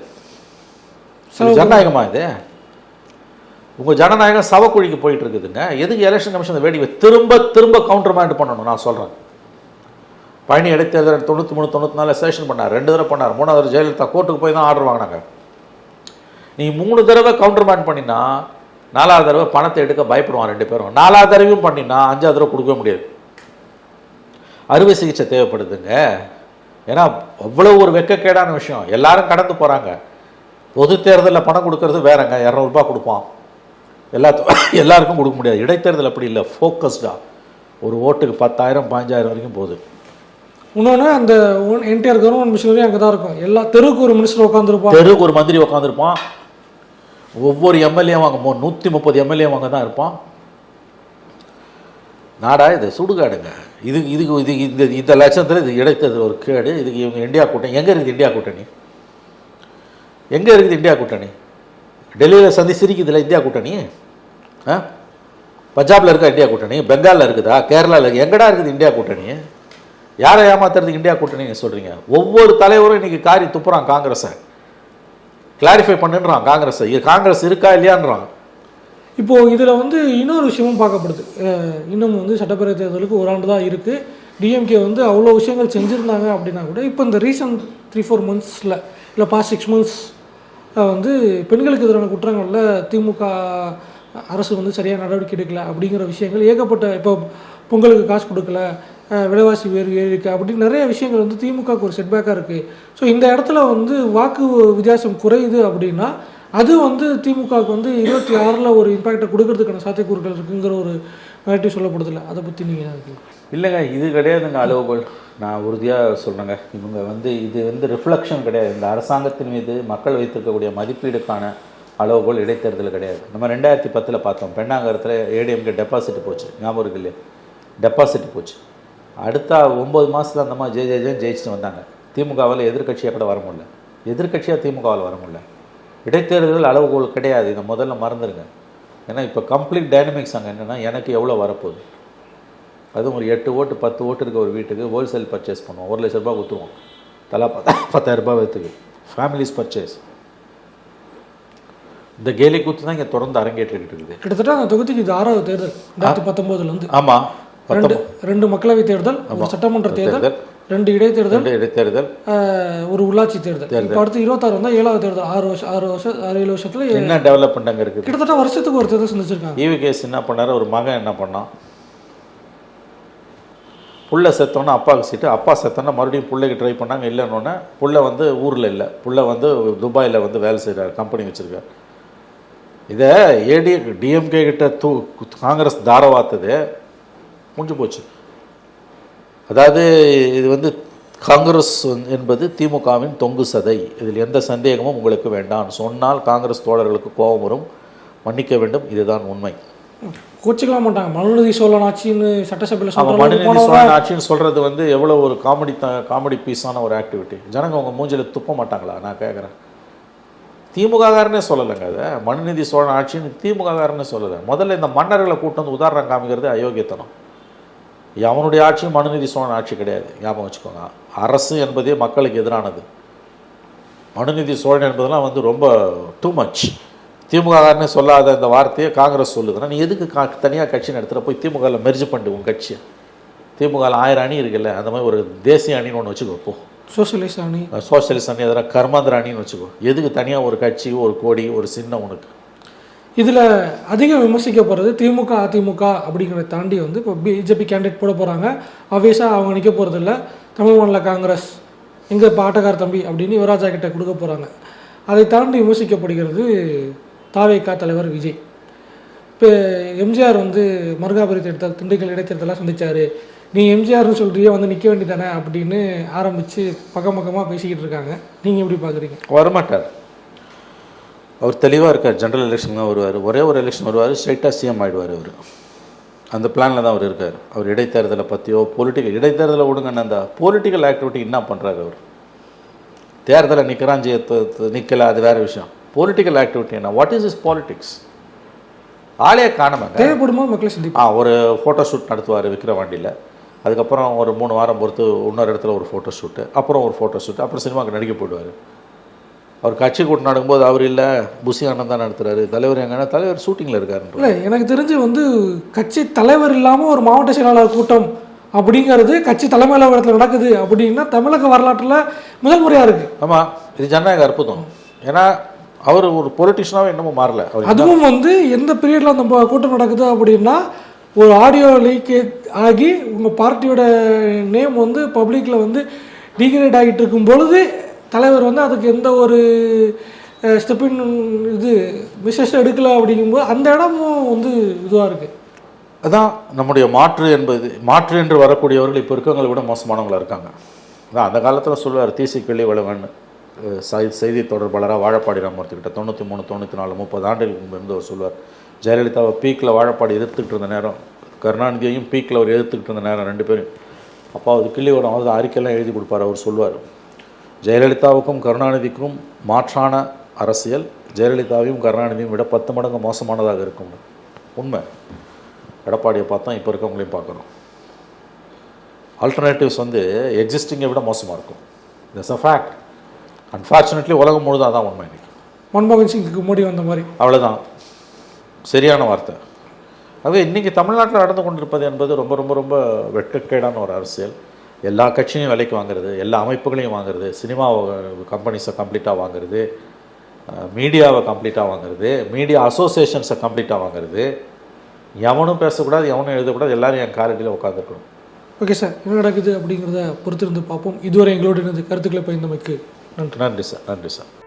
ஜனநாயகமா இது? உங்க ஜனநாயகம் சவக்குழிக்கு போயிட்டு இருக்குதுங்க. எதுக்கு எலெக்ஷன் கமிஷன் வேடி திரும்ப திரும்ப கவுண்டர்மேண்ட் பண்ணணும் நான் சொல்றேன். பழனி இடைத்தேர்தல் தொண்ணூற்றி மூணு தொண்ணூற்றி நாலு செஷன் பண்ணார். ரெண்டு தடவை பண்ணார். மூணாவது தடவை ஜெயலலிதா கோர்ட்டுக்கு போய் தான் ஆர்டர் வாங்கினாங்க. நீ மூணு தடவை கவுண்டர்மேண்ட் பண்ணினா நாலாவது தடவை பணத்தை எடுக்க பயப்படுவான் ரெண்டு பேரும். நாலாவது தடவையும் பண்ணினா அஞ்சாவது தடவை கொடுக்கவே முடியாது. அறுவை சிகிச்சை தேவைப்படுதுங்க. ஏன்னா அவ்வளோ ஒரு வெக்கக்கேடான விஷயம். எல்லாரும் கடந்து போகிறாங்க பொது தேர்தலில் பணம் கொடுக்கறது வேறங்க. இரநூறுபா கொடுப்பான். எல்லா எல்லாருக்கும் கொடுக்க முடியாது. இடைத்தேர்தல் அப்படி இல்லை. ஃபோக்கஸ்டாக ஒரு ஓட்டுக்கு பத்தாயிரம் பாஞ்சாயிரம் வரைக்கும் போகுது. இன்னொன்று அந்த என்டிஆர் கவர்மெண்ட் மிஷினரி அங்கே தான் இருக்கும். எல்லா தெருவுக்கு ஒரு மினிஸ்டர் உட்காந்துருப்பான் தெருவுக்கு ஒரு மந்திரி உட்காந்துருப்பான் ஒவ்வொரு எம்எல்ஏ வாங்க போ நூற்றி முப்பது எம்எல்ஏ வாங்க தான் இருப்பான். நாடா இது? சுடுகாடுங்க. இது இதுக்கு இது இந்த இந்த லட்சத்தில் இது இடைத்தது ஒரு கேடு. இதுக்கு இவங்க இந்தியா கூட்டணி. எங்கே இருக்குது இந்தியா கூட்டணி? எங்கே இருக்குது இந்தியா கூட்டணி? டெல்லியில் சந்தி சிரிக்குதுல இந்தியா கூட்டணி? ஆ? பஞ்சாபில் இருக்கா இந்தியா கூட்டணி? பெங்காலில் இருக்குதா? கேரளாவில் இருக்குது எங்கடா இருக்குது இந்தியா கூட்டணி? யாரை ஏமாத்துறது இந்தியா கூட்டணி சொல்கிறீங்க ஒவ்வொரு தலைவரும் இன்றைக்கி காரி துப்புறான் காங்கிரஸை. கிளாரிஃபை பண்ணுன்றான் காங்கிரஸை. இது காங்கிரஸ் இருக்கா இல்லையான்றான். இப்போது இதில் வந்து இன்னொரு விஷயமும் பார்க்கப்படுது. இன்னும் வந்து சட்டப்பேரவை தேர்தலுக்கு ஒரு ஆண்டு தான் இருக்குது டிஎம்கே வந்து அவ்வளோ விஷயங்கள் செஞ்சுருந்தாங்க அப்படின்னா கூட இப்போ இந்த ரீசன்ட் த்ரீ ஃபோர் மந்த்ஸில் இல்லை பாஸ்ட் சிக்ஸ் மந்த்ஸ் வந்து பெண்களுக்கு எதிரான குற்றங்களில் திமுக அரசு வந்து சரியாக நடவடிக்கை எடுக்கல அப்படிங்கிற விஷயங்கள் ஏகப்பட்ட இப்போ பொங்கலுக்கு காசு கொடுக்கல விலைவாசி உயர்வு இருக்குது அப்படின்னு நிறைய விஷயங்கள் வந்து திமுகவுக்கு ஒரு செட்பேக்காக இருக்குது ஸோ இந்த இடத்துல வந்து வாக்கு வித்தியாசம் குறையுது அப்படின்னா அது வந்து திமுகவுக்கு வந்து இருபத்தி ஆறில் ஒரு இம்பாக்டை கொடுக்கறதுக்கான சாத்தியக்கூறுகள் இருக்குங்கிற ஒரு நேரட்டி சொல்லப்படுதில்ல. அதை பற்றி நீங்கள் இல்லைங்க இது கிடையாதுங்க அளவுகோல் நான் உறுதியாக சொல்கிறேங்க இவங்க வந்து இது வந்து ரிஃப்ளெக்ஷன் கிடையாது. இந்த அரசாங்கத்தின் மீது மக்கள் வைத்திருக்கக்கூடிய மதிப்பீடுக்கான அளவுகோல் இடைத்தேர்தல் கிடையாது. நம்ம ரெண்டாயிரத்தி பத்தில் பார்த்தோம். பெண்ணாங்கரத்தில் ஏடிஎம்கே டெபாசிட் போச்சு. ஞாபகம் இருக்கு இல்லையா? டெபாசிட் போச்சு. அடுத்த ஒம்பது மாதத்துல அந்த மாதிரி ஜெய ஜெய ஜெயிச்சுட்டு வந்தாங்க. திமுகவில் எதிர்க்கட்சியாக கூட வர முடியல. எதிர்க்கட்சியாக திமுகவில் வர முடியல. இடைத்தேர்தல் அளவுகோல் கிடையாது. இதை முதல்ல மறந்துடுங்க ஏன்னா இப்போ கம்ப்ளீட் டைனமிக்ஸ் அங்கே என்னென்னா எனக்கு எவ்வளோ வரப்போகுது? அதுவும் ஒரு எட்டு ஓட்டு பத்து ஓட்டு இருக்க ஒரு வீட்டுக்கு ஹோல்சேல் பர்ச்சேஸ் பண்ணுவோம். ஒரு லட்ச ரூபாய் கொடுத்துருவோம் தலா பத்தா பத்தாயிரம் ரூபாய் வைத்துக்கு. ஃபேமிலிஸ் பர்ச்சேஸ் இந்த கேலி கூத்து தான் இங்கே தொடர்ந்து அரங்கேற்றிக்கிட்டு இருக்குது. கிட்டத்தட்ட அந்த தொகுதிக்கு இது ஆறாவது தேர்தல். ரெண்டாயிரத்தி பத்தொம்போதுலேருந்து ஆமாம் ரெண்டு ரெண்டு மக்களவை தேர்தல் ஒரு சட்டமன்ற தேர்தல் ரெண்டு இடைத்தேர்தல் இடைத்தேர்தல். ஒரு உள்ளாட்சி தேர்தல். இப்போ அடுத்து இருபத்தாறு வந்தால் ஏழாவது தேர்தல். ஆறு வருஷம் ஆறு வருஷம் ஆறு ஏழு வருஷத்துல என்ன டெவலப்மெண்ட் அங்கே இருக்குது? கிட்டத்தட்ட வருஷத்துக்கு ஒரு தேர்தல் சந்திச்சிருக்காங்க ஈவி கேஸ் என்ன பண்ணார்? ஒரு மகன் என்ன பண்ணான்? புள்ள செத்தோன்னே அப்பாவுக்கு சீட்டு. அப்பா செத்தோன்னே மறுபடியும் பிள்ளைக்கு ட்ரை பண்ணாங்க இல்லைன்னொன்னே புள்ள வந்து ஊரில் இல்லை. புள்ள வந்து துபாயில் வந்து வேலை செய்கிறார் கம்பெனி வச்சுருக்கார். இதை ஏடி டிஎம்கே கிட்ட தூ காங்கிரஸ் தாரவாத்தது முடிஞ்சு போச்சு. அதாவது இது வந்து காங்கிரஸ் என்பது திமுகவின் தொங்கு சதை. இதில் எந்த சந்தேகமும் உங்களுக்கு வேண்டாம். சொன்னால் காங்கிரஸ் தோழர்களுக்கு கோபம் வரும். மன்னிக்க வேண்டும். இதுதான் உண்மை. கோச்சிக்கலாம் மாட்டாங்க. மனுநீதி சோழன் ஆட்சின்னு சட்டசபையில் சொல்கிறாங்க மனுநீதி சோழன் ஆட்சின்னு சொல்கிறது வந்து எவ்வளோ ஒரு காமெடி த காமெடி பீஸான ஒரு ஆக்டிவிட்டி ஜனங்க உங்கள் மூஞ்சில துப்ப மாட்டாங்களா? நான் கேட்குறேன் திமுககாரனே சொல்லலைங்க அதை. மனுநீதி சோழன் ஆட்சின்னு திமுககாரனே சொல்லலை. முதல்ல இந்த மன்னர்களை கூட்டு வந்து உதாரணம் காமிக்கிறது அயோக்கியத்தனம். அவனுடைய ஆட்சியும் மனுநீதி சோழன் ஆட்சி கிடையாது. ஞாபகம் வச்சுக்கோங்க. அரசு என்பதே மக்களுக்கு எதிரானது. மனுநீதி சோழன் என்பதெல்லாம் வந்து ரொம்ப டூ மச் திமுககாரனே சொல்லாத இந்த வார்த்தையை காங்கிரஸ் சொல்லுதுன்னா நீ எதுக்கு கா தனியாக கட்சி நடத்துகிற போய் திமுகவில் மெர்ஜ் பண்ணு உன் கட்சியை. திமுகவில் ஆயிரம் அணி இருக்குல்ல அந்த மாதிரி ஒரு தேசிய அணின்னு ஒன்று வச்சுக்கோ போ. சோசியலிஸ்ட் அணி. சோசியலிஸ்ட் அணி அதெல்லாம் கர்மாந்திர அணின்னு வச்சுக்கோ. எதுக்கு தனியாக ஒரு கட்சி ஒரு கொடி ஒரு சின்ன உனக்கு? இதில் அதிகம் விமர்சிக்கப்படுறது திமுக அதிமுக அப்படிங்கிறத தாண்டி வந்து இப்போ பிஜேபி கேண்டிடேட் போட போகிறாங்க ஆப்வியஸாக அவங்க நிற்க போகிறதில்ல தமிழ் மாநில காங்கிரஸ் எங்கே இப்போ ஆட்டக்கார தம்பி அப்படின்னு யுவராஜா கிட்ட கொடுக்க போகிறாங்க அதை தாண்டி விமர்சிக்கப்படுகிறது தாவேகா தலைவர் விஜய். இப்போ எம்ஜிஆர் வந்து மருகாபுரி தேர்தல் திண்டுக்கல் இடைத்தேர்தலாக சந்தித்தார் நீ எம்ஜிஆர்னு சொல்கிறியே வந்து நிற்க வேண்டியதானே அப்படின்னு ஆரம்பித்து பக்கம் பக்கமாக பேசிக்கிட்டு இருக்காங்க. நீங்கள் எப்படி பார்க்குறீங்க வரமாட்டார். அவர் தெளிவாக இருக்கார். ஜென்ரல் எலெக்ஷன் தான் வருவார். ஒரே ஒரு எலெக்ஷன் வருவார் ஸ்ட்ரைட்டாக சிஎம் ஆயிடுவார் அவர். அந்த பிளானில் தான் அவர் இருக்கார். அவர் இடைத்தேர்தலை பற்றியோ பொலிட்டிக்கல் இடைத்தேர்தலை விடுங்கன்னு அந்த பொலிட்டிக்கல் ஆக்டிவிட்டி என்ன பண்ணுறாரு அவர்? தேர்தலை நிற்கிறான் ஜெய நிற்கல அது வேறு விஷயம். பொலிட்டிக்கல் ஆக்டிவிட்டி என்ன? வாட் இஸ் இஸ் பாலிடிக்ஸ் ஆளே காணமாங்க தேவைப்படும்போது மக்களை சந்திப்பு ஆ ஒரு ஃபோட்டோ ஷூட் நடத்துவார் விக்கிரவாண்டியில். அதுக்கப்புறம் ஒரு மூணு வாரம் பொறுத்து இன்னொரு இடத்துல ஒரு ஃபோட்டோ ஷூட்டு அப்புறம் ஒரு ஃபோட்டோ ஷூட் அப்புறம் சினிமாவுக்கு நடிக்க போயிடுவார். அவர் கட்சி கூட்டம் நடக்கும்போது அவர் இல்லை புசி அண்ணன் தான் நடத்துறாரு. தலைவர் எங்கன்னா தலைவர் ஷூட்டிங்கில் இருக்காருன்ற இல்லை எனக்கு தெரிஞ்சு வந்து கட்சி தலைவர் இல்லாமல் ஒரு மாவட்ட செயலாளர் கூட்டம் அப்படிங்கிறது கட்சி தலைமை அலுவலகத்தில் நடக்குது அப்படின்னா தமிழக வரலாற்றில் முதல் முறையாக இருக்குது ஆமாம் இது ஜனநாயக அற்புதம். ஏன்னா அவர் ஒரு பொலிட்டிஷனாகவே இன்னமும் மாறல. அதுவும் வந்து எந்த பீரியடில் அந்த கூட்டம் நடக்குது அப்படின்னா ஒரு ஆடியோ லீக் ஆகி உங்கள் பார்ட்டியோட நேம் வந்து பப்ளிக்கில் வந்து டீக்ரேட் ஆகிட்டு இருக்கும் பொழுது தலைவர் வந்து அதுக்கு எந்த ஒரு ஸ்டெப்பின் இது விசேஷம் எடுக்கல அப்படிங்கும்போது அந்த இடமும் வந்து இதுவாக இருக்குது அதான் நம்முடைய மாற்று என்பது மாற்று என்று வரக்கூடியவர்கள் இப்போ இருக்கவங்களை விட மோசமானவங்களாக இருக்காங்க. அதான் அந்த காலத்தில் சொல்லுவார் தீசி கிள்ளி வளவன் செய்தி தொடர்பாளராக வாழப்பாடி ராமூர்த்திக்கிட்ட தொண்ணூற்றி மூணு தொண்ணூற்றி நாலு முப்பது ஆண்டுகளுக்கு முன்பு இருந்து அவர் சொல்லுவார் ஜெயலலிதாவை பீக்கில் வாழப்பாடி எதிர்த்துக்கிட்டு இருந்த நேரம் கருணாநிதியையும் பீக்கில் அவர் எதிர்த்துக்கிட்டு இருந்த நேரம் ரெண்டு பேரும் அப்பா அது கிள்ளி வளம் அவர் அறிக்கையெல்லாம் எழுதி கொடுப்பார் அவர் சொல்லுவார் ஜெயலலிதாவுக்கும் கருணாநிதிக்கும் மாற்றான அரசியல் ஜெயலலிதாவையும் கருணாநிதியும் விட பத்து மடங்கு மோசமானதாக இருக்கும். உண்மை. எடப்பாடியை பார்த்தோம் இப்போ இருக்கவங்களையும் பார்க்குறோம் ஆல்டர்னேட்டிவ்ஸ் வந்து எக்ஸிஸ்டிங்கை விட மோசமாக இருக்கும். இட்ஸ் அ ஃபேக்ட் அன்ஃபார்ச்சுனேட்லி உலகம் முழுதும் அதான் உண்மை இன்னைக்கு. மன்மோகன் சிங்குக்கு மோடி வந்த மாதிரி. அவ்வளோதான் சரியான வார்த்தை. ஆகவே இன்றைக்கி தமிழ்நாட்டில் நடந்து கொண்டிருப்பது என்பது ரொம்ப ரொம்ப ரொம்ப வெட்கக்கேடான ஒரு அரசியல். எல்லா கட்சியும் விலைக்கு வாங்குறது எல்லா அமைப்புகளையும் வாங்குறது சினிமா கம்பெனிஸை கம்ப்ளீட்டாக வாங்குறது மீடியாவை கம்ப்ளீட்டாக வாங்குறது மீடியா அசோசியேஷன்ஸை கம்ப்ளீட்டாக வாங்குறது. எவனும் பேசக்கூடாது எவனும் எழுதக்கூடாது எல்லாரும் என் காலடியில் உட்காந்துருக்கணும் ஓகே சார் என்ன நடக்குது அப்படிங்கிறத பொறுத்திருந்து பார்ப்போம். இதுவரை எங்களோட இணைந்து கருத்துக்களை பயந்தமைக்கு நன்றி. நன்றி சார் நன்றி சார்